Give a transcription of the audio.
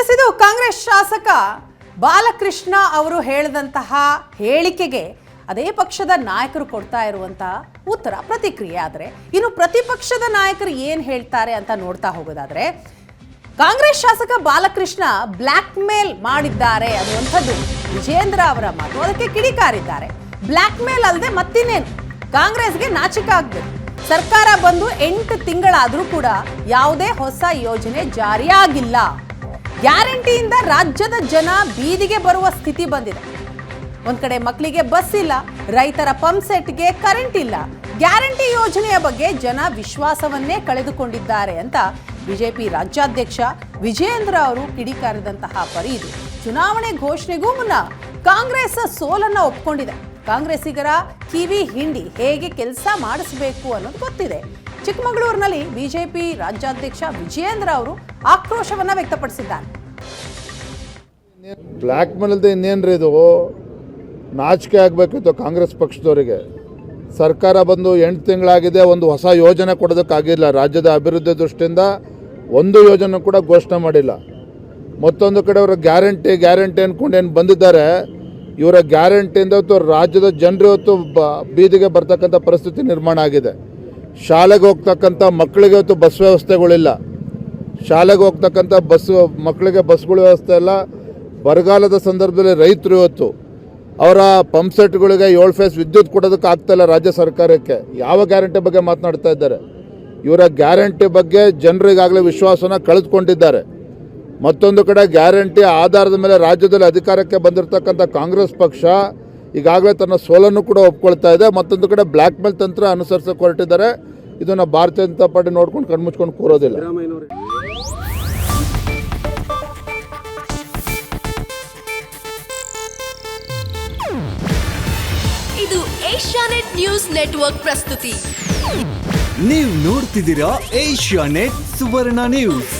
S ಇದು ಕಾಂಗ್ರೆಸ್ ಶಾಸಕ ಬಾಲಕೃಷ್ಣ ಅವರು ಹೇಳಿದಂತಹ ಹೇಳಿಕೆಗೆ ಅದೇ ಪಕ್ಷದ ನಾಯಕರು ಕೊಡ್ತಾ ಇರುವಂತಹ ಉತ್ತರ, ಪ್ರತಿಕ್ರಿಯೆ ಆದರೆ. ಇನ್ನು ಪ್ರತಿಪಕ್ಷದ ನಾಯಕರು ಏನು ಹೇಳ್ತಾರೆ ಅಂತ ನೋಡ್ತಾ ಹೋಗೋದಾದರೆ, ಕಾಂಗ್ರೆಸ್ ಶಾಸಕ ಬಾಲಕೃಷ್ಣ ಬ್ಲ್ಯಾಕ್ ಮೇಲ್ ಮಾಡಿದ್ದಾರೆ ಅನ್ನುವಂಥದ್ದು ವಿಜೇಂದ್ರ ಅವರ ಮಾತು. ಅದಕ್ಕೆ ಕಿಡಿಕಾರಿದ್ದಾರೆ. ಬ್ಲ್ಯಾಕ್ ಮೇಲ್ ಅಲ್ಲದೆ ಮತ್ತಿನ್ನೇನು? ಕಾಂಗ್ರೆಸ್ಗೆ ನಾಚಿಕೆ ಆಗ್ಬೇಕು. ಸರ್ಕಾರ ಬಂದು ಎಂಟು ತಿಂಗಳಾದರೂ ಕೂಡ ಯಾವುದೇ ಹೊಸ ಯೋಜನೆ ಜಾರಿಯಾಗಿಲ್ಲ. ಗ್ಯಾರಂಟಿಯಿಂದ ರಾಜ್ಯದ ಜನ ಬೀದಿಗೆ ಬರುವ ಸ್ಥಿತಿ ಬಂದಿದೆ. ಒಂದ್ ಕಡೆ ಮಕ್ಕಳಿಗೆ ಬಸ್ ಇಲ್ಲ, ರೈತರ ಪಂಪ್ ಸೆಟ್ಗೆ ಕರೆಂಟ್ ಇಲ್ಲ. ಗ್ಯಾರಂಟಿ ಯೋಜನೆಯ ಬಗ್ಗೆ ಜನ ವಿಶ್ವಾಸವನ್ನೇ ಕಳೆದುಕೊಂಡಿದ್ದಾರೆ ಅಂತ ಬಿಜೆಪಿ ರಾಜ್ಯಾಧ್ಯಕ್ಷ ವಿಜಯೇಂದ್ರ ಅವರು ಕಿಡಿಕಾರಿದಂತಹ ಪರಿ ಇದು ಚುನಾವಣೆ ಘೋಷಣೆಗೂ ಮುನ್ನ ಕಾಂಗ್ರೆಸ್ ಸೋಲನ್ನ ಒಪ್ಕೊಂಡಿದೆ. ಕಾಂಗ್ರೆಸ್ಸಿಗರ ಕಿವಿ ಹಿಂಡಿ ಹೇಗೆ ಕೆಲಸ ಮಾಡಿಸಬೇಕು ಅನ್ನೋದು ಗೊತ್ತಿದೆ. ಚಿಕ್ಕಮಗಳೂರಿನಲ್ಲಿ ಬಿಜೆಪಿ ರಾಜ್ಯಾಧ್ಯಕ್ಷ ವಿಜಯೇಂದ್ರ ಅವರು ಆಕ್ರೋಶವನ್ನ ವ್ಯಕ್ತಪಡಿಸಿದ್ದಾರೆ. ಬ್ಲ್ಯಾಕ್ ಮೇಲ್ ಇಲ್ಲದೆ ಇನ್ನೇನ್ರಿ ಇದು? ನಾಚಿಕೆ ಆಗಬೇಕಿತ್ತು ಕಾಂಗ್ರೆಸ್ ಪಕ್ಷದವರಿಗೆ. ಸರ್ಕಾರ ಬಂದು ಎಂಟು ತಿಂಗಳಾಗಿದೆ, ಒಂದು ಹೊಸ ಯೋಜನೆ ಕೊಡೋದಕ್ಕಾಗಿಲ್ಲ ರಾಜ್ಯದ ಅಭಿವೃದ್ಧಿ ದೃಷ್ಟಿಯಿಂದ ಒಂದು ಯೋಜನೆ ಕೂಡ ಘೋಷಣೆ ಮಾಡಿಲ್ಲ. ಮತ್ತೊಂದು ಕಡೆ ಅವರ ಗ್ಯಾರಂಟಿ ಗ್ಯಾರಂಟಿ ಅಂದ್ಕೊಂಡು ಏನು ಬಂದಿದ್ದಾರೆ, ಇವರ ಗ್ಯಾರಂಟಿಯಿಂದ ಇವತ್ತು ರಾಜ್ಯದ ಜನರು ಇವತ್ತು ಬೀದಿಗೆ ಬರ್ತಕ್ಕಂಥ ಪರಿಸ್ಥಿತಿ ನಿರ್ಮಾಣ ಆಗಿದೆ. ಶಾಲೆಗೆ ಹೋಗ್ತಕ್ಕಂಥ ಮಕ್ಕಳಿಗೆ ಇವತ್ತು ಬಸ್ ವ್ಯವಸ್ಥೆಗಳಿಲ್ಲ. ಶಾಲೆಗೆ ಹೋಗ್ತಕ್ಕಂಥ ಬಸ್ ಮಕ್ಕಳಿಗೆ ಬಸ್ಗಳ ವ್ಯವಸ್ಥೆ ಇಲ್ಲ. ಬರಗಾಲದ ಸಂದರ್ಭದಲ್ಲಿ ರೈತರು ಇವತ್ತು ಅವರ ಪಂಪ್ ಸೆಟ್ಗಳಿಗೆ ಏಳು ಫೇಸ್ ವಿದ್ಯುತ್ ಕೊಡೋದಕ್ಕೆ ಆಗ್ತಾಯಿಲ್ಲ ರಾಜ್ಯ ಸರ್ಕಾರಕ್ಕೆ. ಯಾವ ಗ್ಯಾರಂಟಿ ಬಗ್ಗೆ ಮಾತನಾಡ್ತಾ ಇದ್ದಾರೆ? ಇವರ ಗ್ಯಾರಂಟಿ ಬಗ್ಗೆ ಜನರಿಗಾಗಲೇ ವಿಶ್ವಾಸನ ಕಳೆದುಕೊಂಡಿದ್ದಾರೆ. ಮತ್ತೊಂದು ಕಡೆ ಗ್ಯಾರಂಟಿ ಆಧಾರದ ಮೇಲೆ ರಾಜ್ಯದಲ್ಲಿ ಅಧಿಕಾರಕ್ಕೆ ಬಂದಿರತಕ್ಕಂಥ ಕಾಂಗ್ರೆಸ್ ಪಕ್ಷ ಈಗಾಗಲೇ ತನ್ನ ಸೋಲನ್ನು ಕೂಡ ಒಪ್ಕೊಳ್ತಾ ಇದೆ. ಮತ್ತೊಂದು ಕಡೆ ಬ್ಲ್ಯಾಕ್ ಮೇಲ್ ತಂತ್ರ ಅನುಸರಿಸಕ್ಕೆ ಹೊರಟಿದ್ದಾರೆ ಇದನ್ನು ಭಾರತೀಯ ಜನತಾ ಪಾರ್ಟಿ ನೋಡ್ಕೊಂಡು ಕಣ್ಮುಚ್ಕೊಂಡು ಕೂರೋದಿಲ್ಲ. ಇದು ಏಷ್ಯಾನೆಟ್ ನ್ಯೂಸ್ ನೆಟ್ವರ್ಕ್ ಪ್ರಸ್ತುತಿ. ನೀವು ನೋಡ್ತಿದ್ದೀರಾ ಏಷ್ಯಾ ನೆಟ್ ಸುವರ್ಣ ನ್ಯೂಸ್.